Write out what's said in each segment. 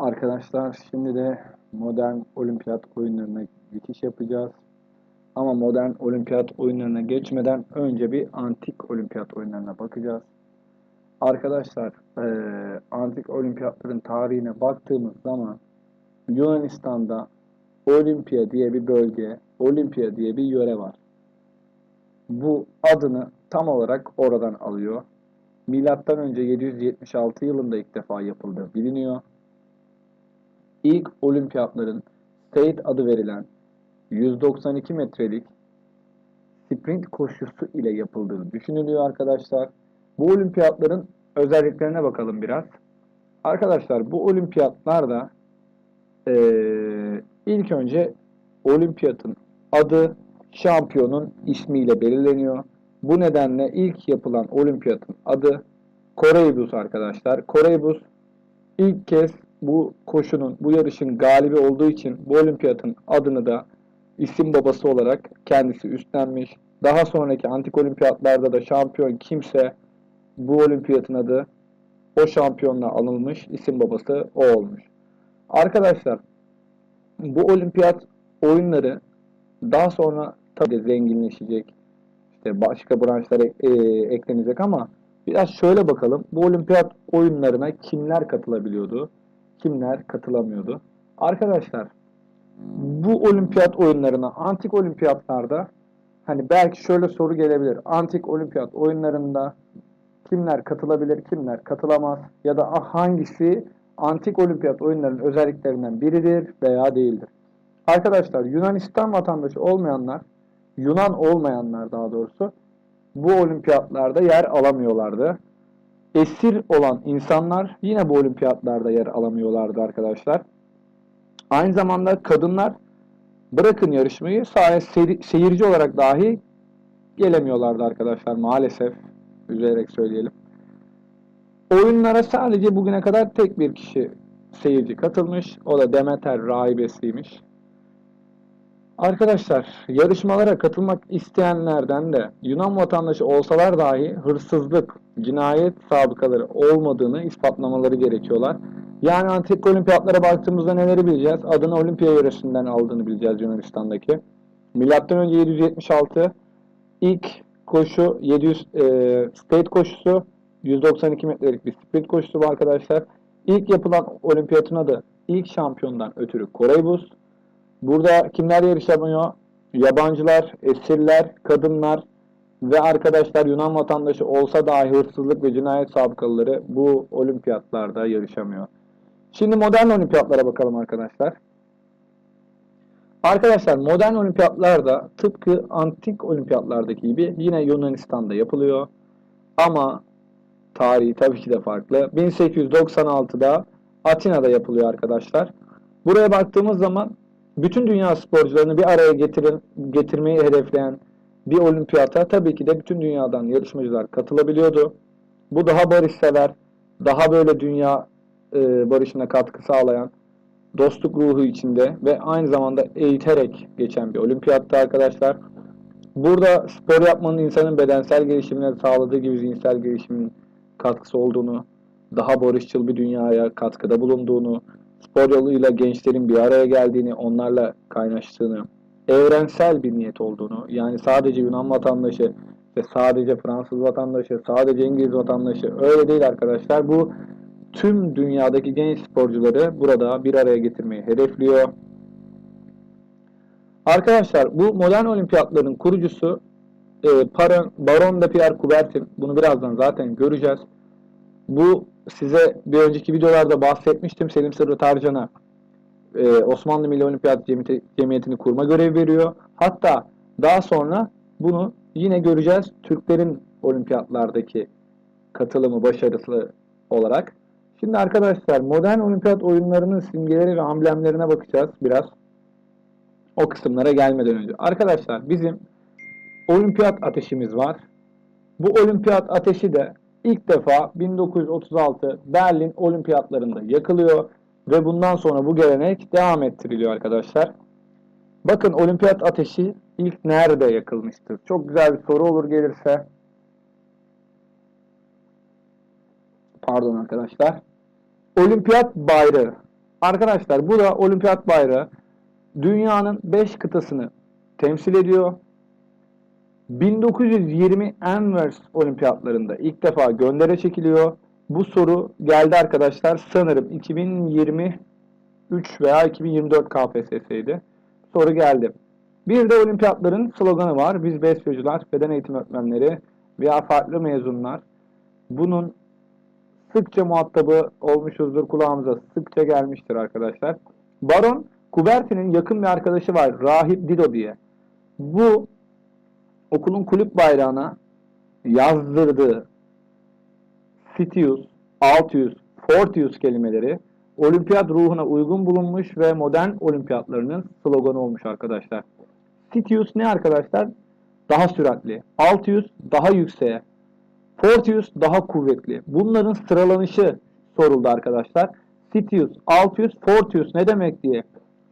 Arkadaşlar şimdi de modern olimpiyat oyunlarına geçiş yapacağız. Ama modern olimpiyat oyunlarına geçmeden önce bir antik olimpiyat oyunlarına bakacağız. Arkadaşlar eee, antik olimpiyatların tarihine baktığımız zaman Yunanistan'da Olimpiya diye bir bölge, Olimpiya diye bir yöre var. Bu adını tam olarak oradan alıyor. Milattan önce 776 yılında ilk defa yapıldığı biliniyor. İlk olimpiyatların State adı verilen 192 metrelik sprint koşusu ile yapıldığı düşünülüyor arkadaşlar. Bu olimpiyatların özelliklerine bakalım biraz. Arkadaşlar bu olimpiyatlarda eee, ilk önce olimpiyatın adı şampiyonun ismiyle belirleniyor. Bu nedenle ilk yapılan olimpiyatın adı Koreybus arkadaşlar. Koreybus ilk kez bu koşunun, bu yarışın galibi olduğu için bu olimpiyatın adını da isim babası olarak kendisi üstlenmiş. Daha sonraki antik olimpiyatlarda da şampiyon kimse bu olimpiyatın adı o şampiyonla anılmış, isim babası o olmuş. Arkadaşlar bu olimpiyat oyunları daha sonra tabii zenginleşecek. İşte başka branşlara e, eklenecek ama biraz şöyle bakalım. Bu olimpiyat oyunlarına kimler katılabiliyordu? Kimler katılamıyordu? Arkadaşlar bu olimpiyat oyunlarına antik olimpiyatlarda hani belki şöyle soru gelebilir. Antik olimpiyat oyunlarında kimler katılabilir, kimler katılamaz ya da hangisi antik olimpiyat oyunlarının özelliklerinden biridir veya değildir. Arkadaşlar Yunanistan vatandaşı olmayanlar, Yunan olmayanlar daha doğrusu bu olimpiyatlarda yer alamıyorlardı. Esir olan insanlar yine bu olimpiyatlarda yer alamıyorlardı arkadaşlar. Aynı zamanda kadınlar bırakın yarışmayı sahaya seyir- seyirci olarak dahi gelemiyorlardı arkadaşlar maalesef. Üzülerek söyleyelim. Oyunlara sadece bugüne kadar tek bir kişi seyirci katılmış. O da Demeter rahibesiymiş. Arkadaşlar yarışmalara katılmak isteyenlerden de Yunan vatandaşı olsalar dahi hırsızlık, cinayet sabıkaları olmadığını ispatlamaları gerekiyorlar. Yani antik olimpiyatlara baktığımızda neleri bileceğiz? Adını olimpiya yöresinden aldığını bileceğiz Yunanistan'daki. Milattan önce 776 ilk koşu 700 e, state koşusu 192 metrelik bir sprint koşusu bu arkadaşlar. İlk yapılan olimpiyatın adı ilk şampiyondan ötürü Koreybus. Burada kimler yarışamıyor? Yabancılar, esirler, kadınlar ve arkadaşlar Yunan vatandaşı olsa dahi hırsızlık ve cinayet sabıkalıları bu olimpiyatlarda yarışamıyor. Şimdi modern olimpiyatlara bakalım arkadaşlar. Arkadaşlar modern olimpiyatlarda tıpkı antik olimpiyatlardaki gibi yine Yunanistan'da yapılıyor. Ama tarihi tabii ki de farklı. 1896'da Atina'da yapılıyor arkadaşlar. Buraya baktığımız zaman bütün dünya sporcularını bir araya getirin, getirmeyi hedefleyen bir olimpiyata tabii ki de bütün dünyadan yarışmacılar katılabiliyordu. Bu daha barışsever, daha böyle dünya e, barışına katkı sağlayan, dostluk ruhu içinde ve aynı zamanda eğiterek geçen bir olimpiyattı arkadaşlar. Burada spor yapmanın insanın bedensel gelişimine sağladığı gibi zihinsel gelişimin katkısı olduğunu, daha barışçıl bir dünyaya katkıda bulunduğunu, spor yoluyla gençlerin bir araya geldiğini, onlarla kaynaştığını, evrensel bir niyet olduğunu, yani sadece Yunan vatandaşı ve sadece Fransız vatandaşı, sadece İngiliz vatandaşı öyle değil arkadaşlar. Bu tüm dünyadaki genç sporcuları burada bir araya getirmeyi hedefliyor. Arkadaşlar bu modern olimpiyatların kurucusu e, Baron, de Pierre Coubertin. Bunu birazdan zaten göreceğiz. Bu size bir önceki videolarda bahsetmiştim. Selim Sırrı Tarcan'a e, Osmanlı Milli Olimpiyat Cemiyeti, Cemiyeti'ni kurma görevi veriyor. Hatta daha sonra bunu yine göreceğiz. Türklerin olimpiyatlardaki katılımı başarısı olarak. Şimdi arkadaşlar modern olimpiyat oyunlarının simgeleri ve amblemlerine bakacağız biraz. O kısımlara gelmeden önce. Arkadaşlar bizim olimpiyat ateşimiz var. Bu olimpiyat ateşi de ilk defa 1936 Berlin olimpiyatlarında yakılıyor ve bundan sonra bu gelenek devam ettiriliyor arkadaşlar. Bakın olimpiyat ateşi ilk nerede yakılmıştır? Çok güzel bir soru olur gelirse. Pardon arkadaşlar. Olimpiyat bayrağı Arkadaşlar bu da olimpiyat bayrağı. Dünyanın 5 kıtasını temsil ediyor. 1920 Anvers olimpiyatlarında ilk defa göndere çekiliyor. Bu soru geldi arkadaşlar sanırım 2023 veya 2024 KPSS'ydi. Soru geldi. Bir de olimpiyatların sloganı var. Biz besyocular, beden eğitim öğretmenleri veya farklı mezunlar. Bunun sıkça muhatabı olmuşuzdur. Kulağımıza sıkça gelmiştir arkadaşlar. Baron Kuberti'nin yakın bir arkadaşı var. Rahip Dido diye. Bu okulun kulüp bayrağına yazdırdığı Fitius, Altius, Fortius kelimeleri olimpiyat ruhuna uygun bulunmuş ve modern olimpiyatlarının sloganı olmuş arkadaşlar. Fitius ne arkadaşlar? Daha süratli. Altius daha yükseğe. Fortius daha kuvvetli. Bunların sıralanışı soruldu arkadaşlar. Fitius, Altius, Fortius ne demek diye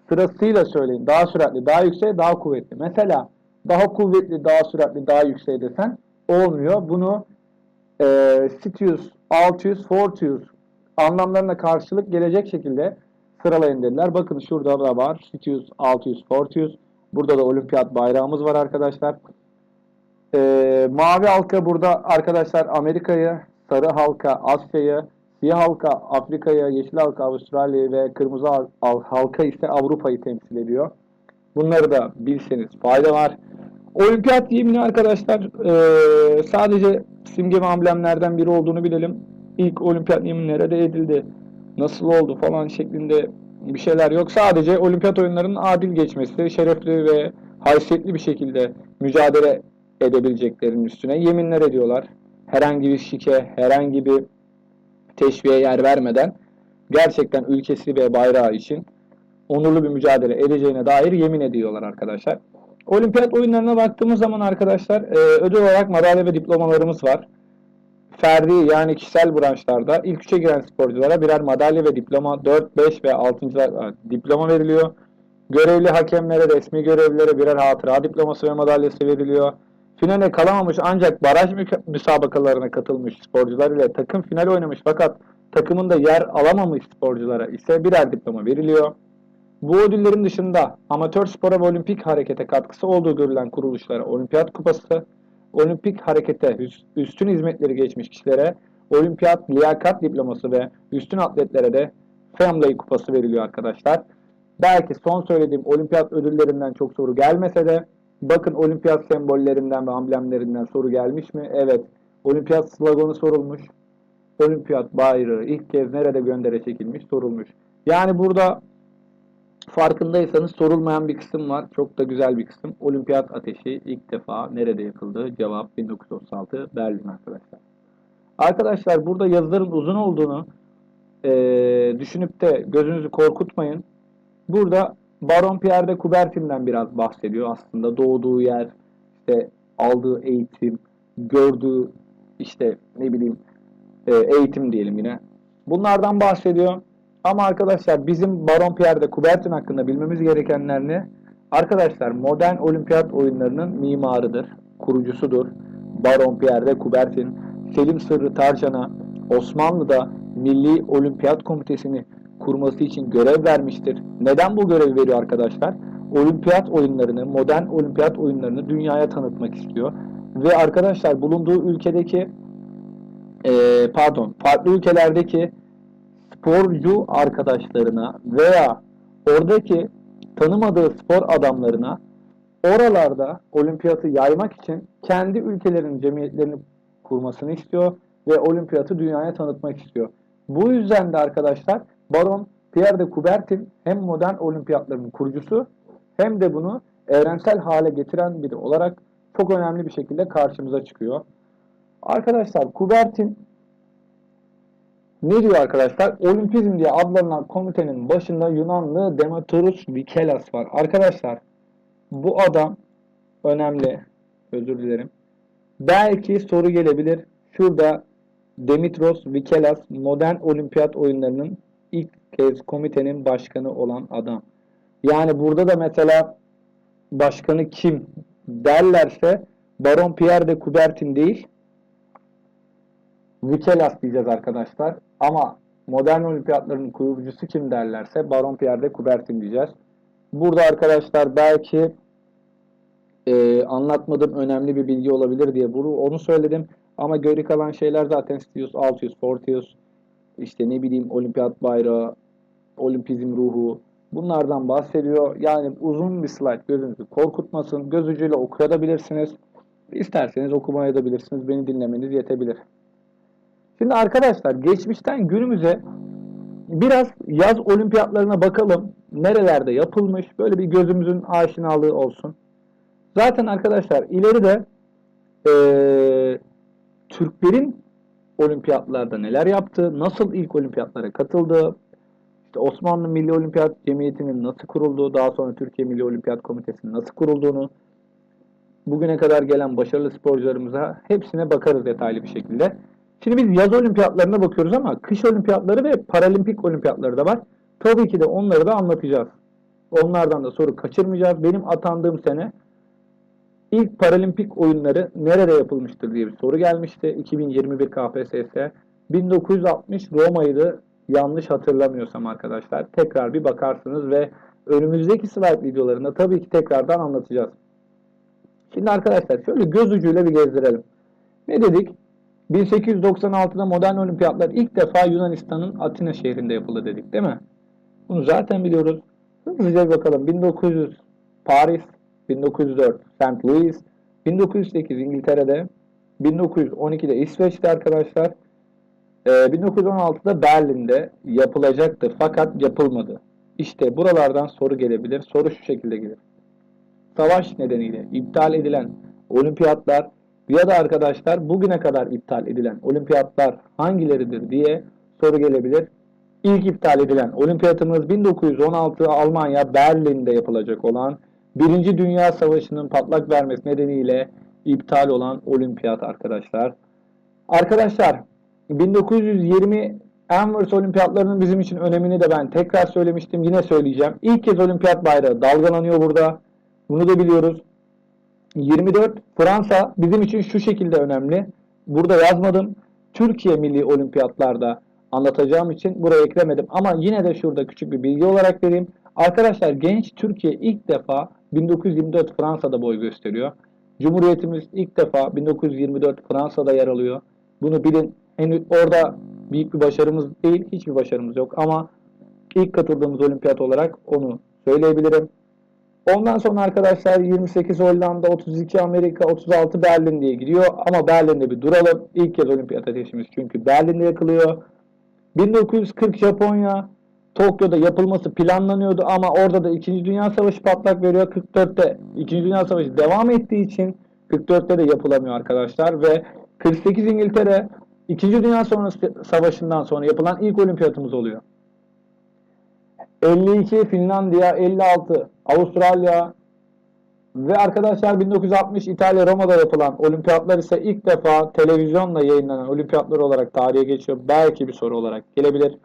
sırasıyla söyleyin. Daha süratli, daha yüksek, daha kuvvetli. Mesela daha kuvvetli, daha süratli, daha yüksek desen olmuyor. Bunu e, Sitius 600, Fortius anlamlarına karşılık gelecek şekilde sıralayın dediler. Bakın şurada da var. Citius, 600, Fortius. Burada da olimpiyat bayrağımız var arkadaşlar. Ee, mavi halka burada arkadaşlar Amerika'yı, sarı halka Asya'yı, siyah halka Afrika'yı, yeşil halka Avustralya'yı ve kırmızı halka ise Avrupa'yı temsil ediyor. Bunları da bilseniz fayda var. Olimpiyat yemini arkadaşlar ee, sadece simge ve amblemlerden biri olduğunu bilelim. İlk olimpiyat yemini nerede edildi, nasıl oldu falan şeklinde bir şeyler yok. Sadece olimpiyat oyunlarının adil geçmesi, şerefli ve haysiyetli bir şekilde mücadele edebileceklerinin üstüne yeminler ediyorlar. Herhangi bir şike, herhangi bir teşviğe yer vermeden gerçekten ülkesi ve bayrağı için onurlu bir mücadele edeceğine dair yemin ediyorlar arkadaşlar. Olimpiyat oyunlarına baktığımız zaman arkadaşlar e, ödül olarak madalya ve diplomalarımız var. Ferdi yani kişisel branşlarda ilk üçe giren sporculara birer madalya ve diploma 4, 5 ve 6. diploma veriliyor. Görevli hakemlere, resmi görevlilere birer hatıra diploması ve madalyası veriliyor. Finale kalamamış ancak baraj müsabakalarına katılmış sporcular ile takım final oynamış fakat takımında yer alamamış sporculara ise birer diploma veriliyor. Bu ödüllerin dışında amatör spora ve olimpik harekete katkısı olduğu görülen kuruluşlara olimpiyat kupası, olimpik harekete üst- üstün hizmetleri geçmiş kişilere olimpiyat liyakat diploması ve üstün atletlere de Family kupası veriliyor arkadaşlar. Belki son söylediğim olimpiyat ödüllerinden çok soru gelmese de bakın olimpiyat sembollerinden ve amblemlerinden soru gelmiş mi? Evet. Olimpiyat sloganı sorulmuş. Olimpiyat bayrağı ilk kez nerede göndere çekilmiş sorulmuş. Yani burada farkındaysanız sorulmayan bir kısım var. Çok da güzel bir kısım. Olimpiyat ateşi ilk defa nerede yakıldı? Cevap 1936 Berlin arkadaşlar. Arkadaşlar burada yazıların uzun olduğunu eee, düşünüp de gözünüzü korkutmayın. Burada Baron Pierre de Coubertin'den biraz bahsediyor aslında. Doğduğu yer, işte aldığı eğitim, gördüğü işte ne bileyim e, eğitim diyelim yine. Bunlardan bahsediyor. Ama arkadaşlar bizim Baron Pierre de Coubertin hakkında bilmemiz gerekenler ne? Arkadaşlar modern olimpiyat oyunlarının mimarıdır, kurucusudur. Baron Pierre de Coubertin, Selim Sırrı Tarcan'a Osmanlı'da Milli Olimpiyat Komitesi'ni kurması için görev vermiştir. Neden bu görevi veriyor arkadaşlar? Olimpiyat oyunlarını, modern olimpiyat oyunlarını dünyaya tanıtmak istiyor. Ve arkadaşlar bulunduğu ülkedeki eee, pardon farklı ülkelerdeki sporcu arkadaşlarına veya oradaki tanımadığı spor adamlarına oralarda olimpiyatı yaymak için kendi ülkelerinin cemiyetlerini kurmasını istiyor ve olimpiyatı dünyaya tanıtmak istiyor. Bu yüzden de arkadaşlar Baron Pierre de Coubertin hem modern olimpiyatların kurucusu hem de bunu evrensel hale getiren biri olarak çok önemli bir şekilde karşımıza çıkıyor. Arkadaşlar Coubertin ne diyor arkadaşlar? Olimpizm diye adlanan komitenin başında Yunanlı Demetrius Vikelas var. Arkadaşlar bu adam önemli. Özür dilerim. Belki soru gelebilir. Şurada Demetros Vikelas modern olimpiyat oyunlarının ilk kez komitenin başkanı olan adam. Yani burada da mesela başkanı kim derlerse Baron Pierre de Coubertin değil Vikelas diyeceğiz arkadaşlar. Ama modern olimpiyatların kurucusu kim derlerse Baron Pierre de Coubertin diyeceğiz. Burada arkadaşlar belki e, anlatmadığım önemli bir bilgi olabilir diye bunu onu söyledim. Ama geri kalan şeyler zaten Stius, Altius, Fortius, işte ne bileyim olimpiyat bayrağı, olimpizm ruhu bunlardan bahsediyor. Yani uzun bir slide gözünüzü korkutmasın. Göz ucuyla okuyabilirsiniz. İsterseniz okumaya da bilirsiniz. Beni dinlemeniz yetebilir. Şimdi arkadaşlar geçmişten günümüze biraz yaz olimpiyatlarına bakalım. Nerelerde yapılmış? Böyle bir gözümüzün aşinalığı olsun. Zaten arkadaşlar ileride eee Türklerin olimpiyatlarda neler yaptı, nasıl ilk olimpiyatlara katıldı, işte Osmanlı Milli Olimpiyat Cemiyeti'nin nasıl kurulduğu, daha sonra Türkiye Milli Olimpiyat Komitesi'nin nasıl kurulduğunu, bugüne kadar gelen başarılı sporcularımıza hepsine bakarız detaylı bir şekilde. Şimdi biz yaz olimpiyatlarına bakıyoruz ama kış olimpiyatları ve paralimpik olimpiyatları da var. Tabii ki de onları da anlatacağız. Onlardan da soru kaçırmayacağız. Benim atandığım sene ilk paralimpik oyunları nerede yapılmıştır diye bir soru gelmişti. 2021 KPSS 1960 Roma'ydı yanlış hatırlamıyorsam arkadaşlar. Tekrar bir bakarsınız ve önümüzdeki slide videolarında tabii ki tekrardan anlatacağız. Şimdi arkadaşlar şöyle göz ucuyla bir gezdirelim. Ne dedik? 1896'da modern olimpiyatlar ilk defa Yunanistan'ın Atina şehrinde yapıldı dedik değil mi? Bunu zaten biliyoruz. Hızlıca bakalım. 1900 Paris, 1904 St. Louis, 1908 İngiltere'de, 1912'de İsveç'te arkadaşlar, ee, 1916'da Berlin'de yapılacaktı fakat yapılmadı. İşte buralardan soru gelebilir. Soru şu şekilde gelir. Savaş nedeniyle iptal edilen olimpiyatlar ya da arkadaşlar bugüne kadar iptal edilen olimpiyatlar hangileridir diye soru gelebilir. İlk iptal edilen olimpiyatımız 1916 Almanya Berlin'de yapılacak olan Birinci Dünya Savaşı'nın patlak vermesi nedeniyle iptal olan olimpiyat arkadaşlar. Arkadaşlar 1920 Anvers olimpiyatlarının bizim için önemini de ben tekrar söylemiştim. Yine söyleyeceğim. İlk kez olimpiyat bayrağı dalgalanıyor burada. Bunu da biliyoruz. 24 Fransa bizim için şu şekilde önemli. Burada yazmadım. Türkiye Milli Olimpiyatlarda anlatacağım için buraya eklemedim. Ama yine de şurada küçük bir bilgi olarak vereyim. Arkadaşlar genç Türkiye ilk defa 1924 Fransa'da boy gösteriyor. Cumhuriyetimiz ilk defa 1924 Fransa'da yer alıyor. Bunu bilin. Henüz orada büyük bir başarımız değil, hiçbir başarımız yok ama ilk katıldığımız olimpiyat olarak onu söyleyebilirim. Ondan sonra arkadaşlar 28 Hollanda, 32 Amerika, 36 Berlin diye gidiyor. Ama Berlin'de bir duralım. İlk kez olimpiyat ateşimiz çünkü Berlin'de yakılıyor. 1940 Japonya, Tokyo'da yapılması planlanıyordu ama orada da 2. Dünya Savaşı patlak veriyor. 44'te 2. Dünya Savaşı devam ettiği için 44'te de yapılamıyor arkadaşlar ve 48 İngiltere 2. Dünya sonrası savaşından sonra yapılan ilk olimpiyatımız oluyor. 52 Finlandiya, 56 Avustralya ve arkadaşlar 1960 İtalya Roma'da yapılan olimpiyatlar ise ilk defa televizyonla yayınlanan olimpiyatlar olarak tarihe geçiyor. Belki bir soru olarak gelebilir.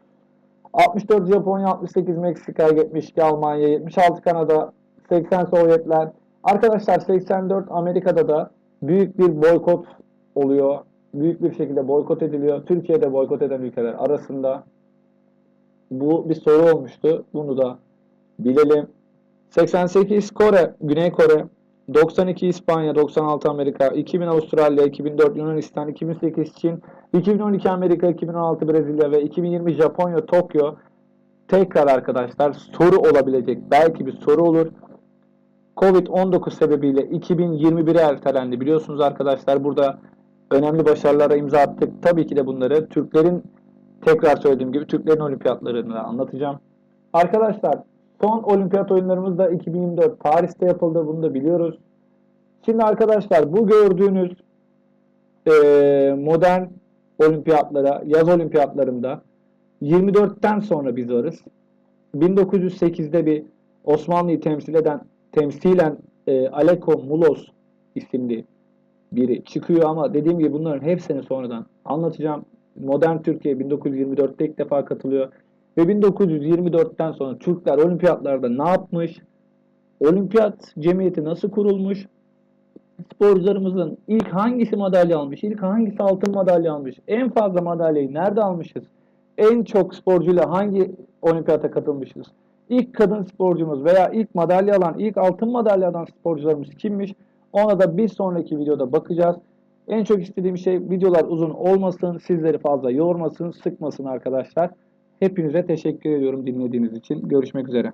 64 Japonya, 68 Meksika, 72 Almanya, 76 Kanada, 80 Sovyetler. Arkadaşlar 84 Amerika'da da büyük bir boykot oluyor. Büyük bir şekilde boykot ediliyor. Türkiye'de boykot eden ülkeler arasında. Bu bir soru olmuştu. Bunu da bilelim. 88 Kore, Güney Kore, 92 İspanya, 96 Amerika, 2000 Avustralya, 2004 Yunanistan, 2008 Çin, 2012 Amerika, 2016 Brezilya ve 2020 Japonya, Tokyo. Tekrar arkadaşlar soru olabilecek belki bir soru olur. Covid-19 sebebiyle 2021'e ertelendi. Biliyorsunuz arkadaşlar burada önemli başarılara imza attık. Tabii ki de bunları Türklerin tekrar söylediğim gibi Türklerin olimpiyatlarını anlatacağım. Arkadaşlar son olimpiyat oyunlarımız da 2024 Paris'te yapıldı. Bunu da biliyoruz. Şimdi arkadaşlar bu gördüğünüz e, modern olimpiyatlara, yaz olimpiyatlarında 24'ten sonra biz varız. 1908'de bir Osmanlı'yı temsil eden temsilen e, Aleko Mulos isimli biri çıkıyor ama dediğim gibi bunların hepsini sonradan anlatacağım. Modern Türkiye 1924'te ilk defa katılıyor. Ve 1924'ten sonra Türkler olimpiyatlarda ne yapmış? Olimpiyat cemiyeti nasıl kurulmuş? Sporcularımızın ilk hangisi madalya almış? İlk hangisi altın madalya almış? En fazla madalyayı nerede almışız? en çok sporcuyla hangi olimpiyata katılmışız? İlk kadın sporcumuz veya ilk madalya alan, ilk altın madalya alan sporcularımız kimmiş? Ona da bir sonraki videoda bakacağız. En çok istediğim şey videolar uzun olmasın, sizleri fazla yormasın, sıkmasın arkadaşlar. Hepinize teşekkür ediyorum dinlediğiniz için. Görüşmek üzere.